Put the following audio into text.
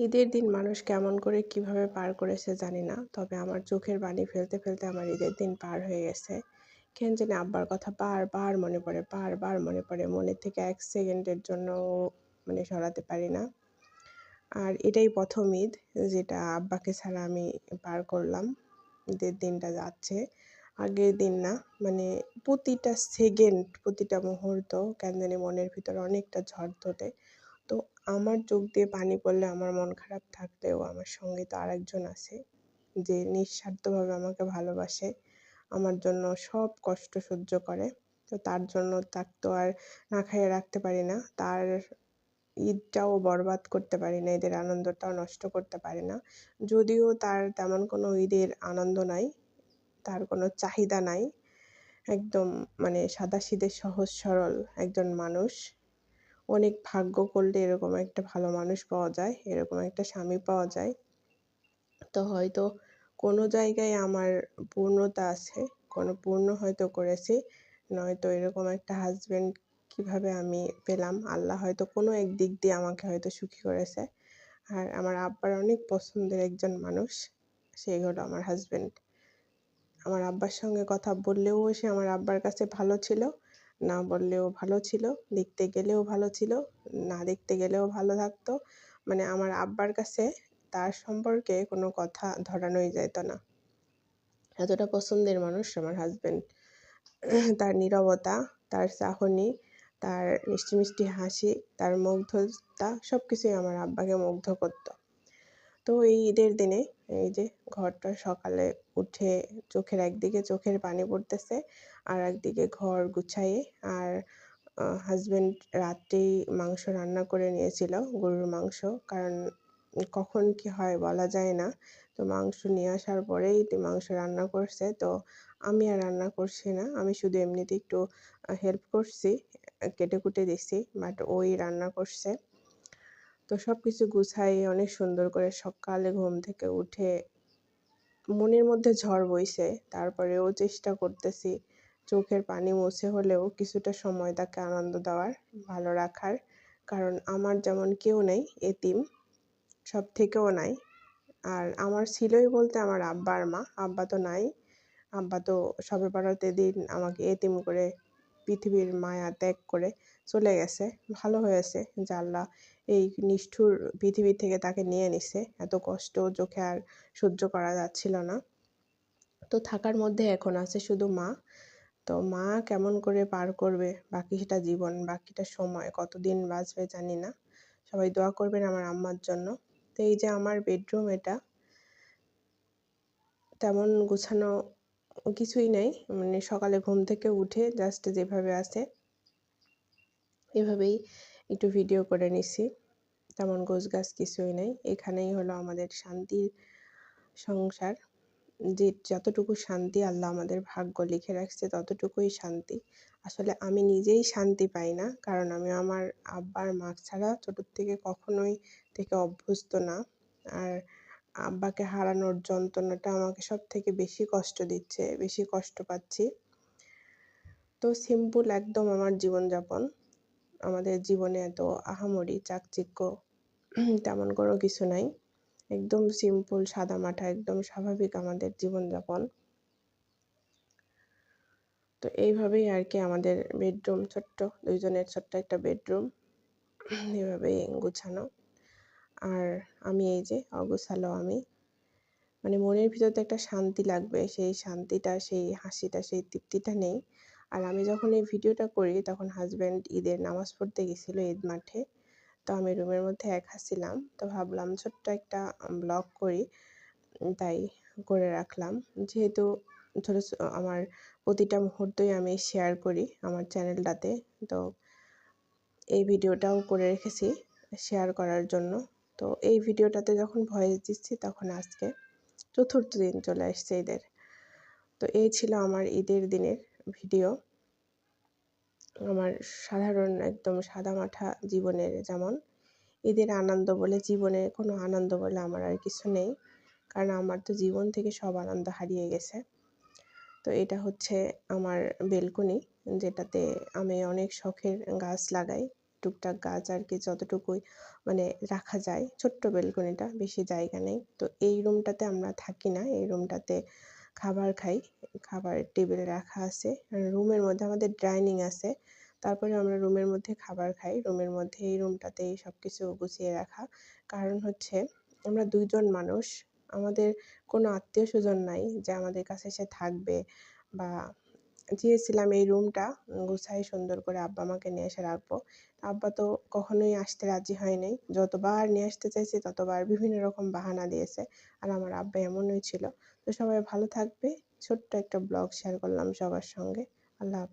ঈদের দিন মানুষ কেমন করে কীভাবে পার করেছে জানি না। তবে আমার চোখের পানি ফেলতে ফেলতে আমার ঈদের দিন পার হয়ে গেছে। কেন জানি আব্বার কথা বারবার মনে পড়ে, বারবার মনে পড়ে। মনের থেকে এক সেকেন্ডের জন্য মানে সরাতে পারি না। আর এটাই প্রথম ঈদ যেটা আব্বাকে ছাড়া আমি পার করলাম। ঈদের দিনটা যাচ্ছে। আগের দিন না মানে প্রতিটা সেকেন্ড, প্রতিটা মুহূর্ত কেন জানি মনের ভিতরে অনেকটা ঝড় তোলে। তো আমার চোখ দিয়ে পানি পড়লে আমার মন খারাপ থাকলেও আমার সঙ্গে তো আরেকজন আছে যে নিঃস্বার্থভাবে আমাকে ভালোবাসে, আমার জন্য সব কষ্ট সহ্য করে। তো তার জন্য তাকে তো আর না খাইয়ে রাখতে পারি না। তার ঈদটাও বরবাদ করতে পারি না, ঈদের আনন্দটাও নষ্ট করতে পারি না। যদিও তার তেমন কোনো ঈদের আনন্দ নাই, তার কোনো চাহিদা নাই। একদম মানে সাদাসিধে সহজ সরল একজন মানুষ। অনেক ভাগ্য করলে এরকম একটা ভালো মানুষ পাওয়া যায়, এরকম একটা স্বামী পাওয়া যায়। তো হয়তো কোনো জায়গায় আমার পূর্ণতা আছে, কোনো পূর্ণ হয়তো করেছি, নয়তো এরকম একটা হাজব্যান্ড কীভাবে আমি পেলাম, আল্লাহ হয়তো কোনো এক দিক দিয়ে আমাকে হয়তো সুখী করেছে। আর আমার আব্বার অনেক পছন্দের একজন মানুষ সেই হলো আমার হাজব্যান্ড আমার আব্বার সঙ্গে কথা বললেও সে আমার আব্বার কাছে ভালো ছিল না বললেও ভালো ছিল, দেখতে গেলেও ভালো ছিল, না দেখতে গেলেও ভালো থাকতো। মানে আমার আব্বার কাছে তার সম্পর্কে কোনো কথা ধরানোই যেত না। এতটা পছন্দের মানুষ আমার হাজব্যান্ড তার নীরবতা, তার চাহনি, তার মিষ্টি মিষ্টি হাসি, তার মুগ্ধতা সব কিছুই আমার আব্বাকে মুগ্ধ করতো। তো এই ঈদের দিনে, এই যে ঘরটা সকালে উঠে চোখের একদিকে চোখের পানি পড়তেছে আর একদিকে ঘর গুছাইয়ে আর হাজব্যান্ড রাত্রেই মাংস রান্না করে নিয়েছিল, গরুর মাংস। কারণ কখন কি হয় বলা যায় না। তো মাংস নিয়ে আসার পরেই মাংস রান্না করছে। তো আমি আর রান্না করছি না। আমি শুধু এমনিতে একটু হেল্প করছি, কেটে কুটে দিছি বাট ওই রান্না করছে। তো সব কিছু গুছাই অনেক সুন্দর করে সকালে ঘুম থেকে উঠে মনের মধ্যে ঝড় বইছে। তারপরেও চেষ্টা করতেছি চোখের পানি মুছে হলেও কিছুটা সময় তাকে আনন্দ দেওয়ার, ভালো রাখার। কারণ আমার যেমন কেউ নেই, এতিম সব থেকেও নাই। আর আমার ছিলই বলতে আমার আব্বা আর মা, আব্বা তো নাই। আব্বা তো সবে পাড়াতে দিন আমাকে এতিম করে পৃথিবীর মায়া ত্যাগ করে চলে গেছে। ভালো হয়েছে যে আল্লাহ এই নিষ্ঠুর পৃথিবী থেকে তাকে নিয়ে নিছে। এত কষ্ট চোখে আর সহ্য করা যাচ্ছিল না। তো থাকার মধ্যে এখন আছে শুধু মা। তো মা কেমন করে পার করবে? বাকিটা জীবন, বাকিটা সময়। কতদিন বাঁচবে জানি না। সবাই দোয়া করবেন আমার আম্মার জন্য। তো এই যে আমার বেডরুম এটা, তেমন গোছানো কিছুই নেই। মানে সকালে ঘুম থেকে উঠে জাস্ট যেভাবে আছে, এভাবেই একটু ভিডিও করে নিছি। তেমন গোছ গাছ কিছুই নেই। এখানেই হলো আমাদের শান্তির সংসার। যে যতটুকু শান্তি আল্লাহ আমাদের ভাগ্য লিখে রাখছে, ততটুকুই শান্তি। আসলে আমি নিজেই শান্তি পাই না, কারণ আমি আমার আব্বার মাক ছাড়া ছোটোর থেকে কখনোই থেকে অভ্যস্ত না। আর আব্বাকে হারানোর যন্ত্রণাটা আমাকে সব থেকে বেশি কষ্ট দিচ্ছে, বেশি কষ্ট পাচ্ছি। তো সিম্পল একদম আমার জীবনযাপন। আমাদের জীবনে এত আহামরি, চাকচিক্য, তেমন কোনো কিছু নাই। একদম সিম্পল সাদামাটা একদম স্বাভাবিক আমাদের জীবনযাপন। তো এইভাবেই আর কি আমাদের বেডরুম ছোট্ট দুইজনের ছোট্ট একটা বেডরুম এভাবেই গুছানো। আর আমি এই যে অগোছালো আমি। মানে মনের ভিতরে একটা শান্তি লাগবে, সেই শান্তিটা, সেই হাসিটা, সেই তৃপ্তিটা নেই। আর আমি যখন এই ভিডিওটা করি, তখন হাজব্যান্ড ঈদের নামাজ পড়তে গেছিল ঈদ মাঠে। তো আমি রুমের মধ্যে একা ছিলাম। তো ভাবলাম ছোট্ট একটা ব্লগ করি। তাই করে রাখলাম। যেহেতু ছোটো আমার প্রতিটা মুহূর্তই আমি শেয়ার করি আমার চ্যানেলটাতে তো এই ভিডিওটাও করে রেখেছি শেয়ার করার জন্য। তো এই ভিডিওটাতে যখন ভয়েস দিচ্ছি তখন আজকে চতুর্থ দিন চলে আসছে ঈদের। তো এই ছিল আমার ঈদের দিনের ভিডিও। আমার সাধারণ একদম সাদামাঠা জীবনের যেমন ঈদের আনন্দ বলে জীবনে কোনো আনন্দ বলে আমার আর কিছু নেই, কারণ আমার তো জীবন থেকে সব আনন্দ হারিয়ে গেছে। তো এটা হচ্ছে আমার বেলকনি যেটাতে আমি অনেক শখের গাছ লাগাই। টুকটাক গাছ আর কি যতটুকুই মানে রাখা যায়, ছোট্ট বেলকনিটা, বেশি জায়গা নেই। তো এই রুমটাতে আমরা থাকি না, এই রুমটাতে খাবার খাই, খাবার টেবিল রাখা আছে। রুমের মধ্যে আমাদের ডাইনিং আছে, তারপরে আমরা রুমের মধ্যে খাবার খাই। রুমের মধ্যে এই রুমটাতেই সব কিছু গুছিয়ে রাখা। কারণ হচ্ছে আমরা দুইজন মানুষ, আমাদের কোনো আত্মীয় স্বজন নাই যে আমাদের কাছে এসে থাকবে বা চেয়েছিলাম এই রুমটা গুছাই সুন্দর করে আব্বা আমাকে নিয়ে এসে রাখব। আব্বা তো কখনোই আসতে রাজি হয়নি যতবার নিয়ে আসতে চাইছি, ততবার বিভিন্ন রকম বাহানা দিয়েছে। আর আমার আব্বা এমনই ছিল। তো সবাই ভালো থাকবে। ছোট্ট একটা ব্লগ শেয়ার করলাম সবার সঙ্গে। আল্লাহ